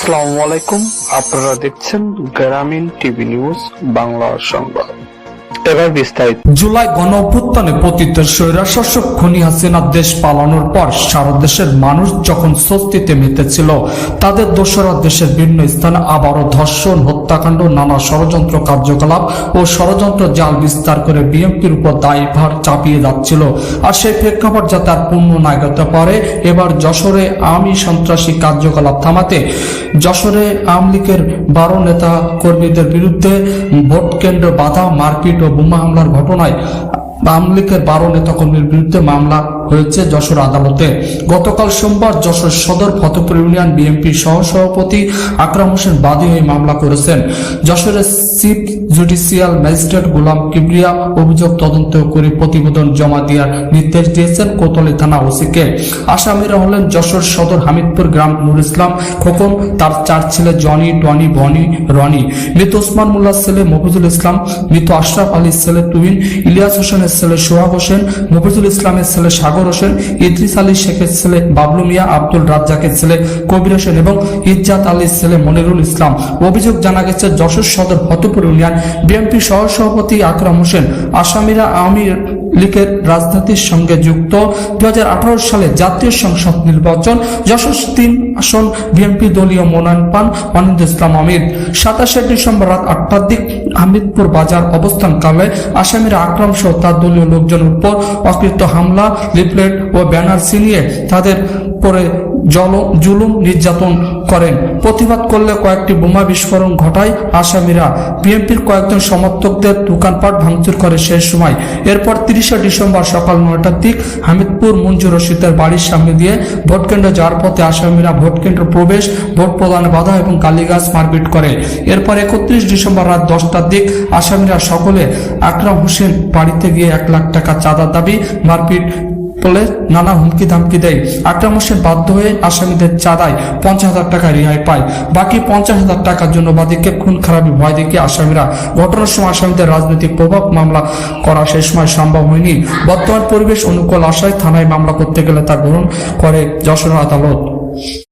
আসসালামু আলাইকুম। আপনারা দেখছেন গ্রামীণ টিভি নিউজ বাংলা সংবাদ। এবার বিস্তারিত। জুলাই গণ অভ্যুত্থানে পতিত স্বৈরাশাসক খনি হাসিনা দেশ পালানোর পর সারা দেশের মানুষ যখন স্বস্তিতে মেতেছিল, তাদের দোসরা দেশের ভিন্ন স্থানে আবারও ধর্ষণ, হত্যাকাণ্ড, নানা ষড়যন্ত্র কার্যকলাপ ও ষড়যন্ত্র জাল বিস্তার করে বিএনপির উপর দায়ভার চাপিয়ে যাচ্ছিল। আর সেই প্রেক্ষাপট যাতে আর পূর্ণ নায়কতা পারে, এবার যশোরে আওয়ামী সন্ত্রাসী কার্যকলাপ থামাতে যশোরে আওয়ামী লীগের বারো নেতা কর্মীদের বিরুদ্ধে ভোট কেন্দ্র বাধা, মারপিট ও বোমা হামলার ঘটনায় আওয়ামী লীগের বারো নেতাকর্মীর বিরুদ্ধে মামলা হয়েছে যশোর আদালতে। গতকাল সোমবার যশোর সদর ফতেপুর ইউনিয়ন বিএনপি সহসভাপতি আকরাম হোসেন বাদী হয়ে মামলা করেছেন। যশোরের chief judicial magistrate Golam Kibria অভিযোগ তদন্ত করে প্রতিবেদন জমা দেওয়ার নির্দেশ দিয়েছেন কোতলি থানা ওসিকে। আসামিরা হলেন যশোর সদর হামিদপুর গ্রাম নুর ইসলাম খোকন, তার চার ছেলে জনি, টনি, বনি, রনি। মৃত ওসমান মোল্লার ছেলে মফিজুল ইসলাম, মৃত আশরাফ আলীর ছেলে তুহিন, ইলিয়াস হোসেনের ছেলে সোহাগ হোসেন, মফিজুল ইসলামের ছেলে সাগর হোসেন, ইদ্রিস আলী শেখের ছেলে বাবলু মিয়া, আব্দুল রাজ্জাকের ছেলে কবির হোসেন এবং ইজ্জাত আলীর ছেলে মনিরুল ইসলাম। অভিযোগ জানা গেছে, যশোর সদর ফতেপুর ইউনিয়ন বিএনপি সহসভাপতি আকরাম হোসেন, আসামিরা আওয়ামী লীগের রাজনীতির সঙ্গে যুক্ত। দুই হাজার আঠারো সালে জাতীয় সংসদ নির্বাচন যশোর তিন আসন বিএনপি দলীয় মনোনয়ন পান অনিন্দ ইসলাম আমির। সাতাশে ডিসেম্বর রাত আটটার দিক হামিদপুর বাজার অবস্থানকালে আসামিরা আক্রাম সহ তার দলীয় লোকজনের উপর অকৃত হামলা, লিফলেট ও ব্যানার ছিনিয়ে তাদের পরে জল, জুলুম, নির্যাতন করেন। প্রতিবাদ করলে কয়েকটি বোমা বিস্ফোরণ ঘটায় আসামিরা। বিএনপির কয়েকজন সমর্থকদের দোকানপাট ভাঙচুর করে শেষ সময়। এরপর তিরিশে ডিসেম্বর সকাল নয়টার দিক হামিদপুর মঞ্জুর রশিদের বাড়ির সামনে দিয়ে ভোট কেন্দ্রে যাওয়ার পথে আসামিরা ভোটকেন্দ্র প্রবেশ, ভোট প্রদানে বাধা এবং কালীগাছ মারপিট করে। এরপর একত্রিশ ডিসেম্বর রাত দশটার দিক আসামিরা সকলে আকরাম হোসেন বাড়িতে গিয়ে এক লাখ টাকা চাঁদার দাবি, মারপিট বলে নানা হুমকি ধামকি দেয়। আকরাম হোসেন বাধ্য হয়ে আসামিদের চাঁদায় পঞ্চাশ হাজার টাকা রেহাই পায়। বাকি পঞ্চাশ হাজার টাকার জন্য বাদীকে খুন, খারাপি ভয় দেখে আসামিরা ঘটনার সময় আসামিদের রাজনৈতিক প্রভাব মামলা করা সে সময় সম্ভব হয়নি। বর্তমান পরিবেশ অনুকূল আশায় থানায় মামলা করতে গেলে তা গ্রহণ করে যশোর আদালত।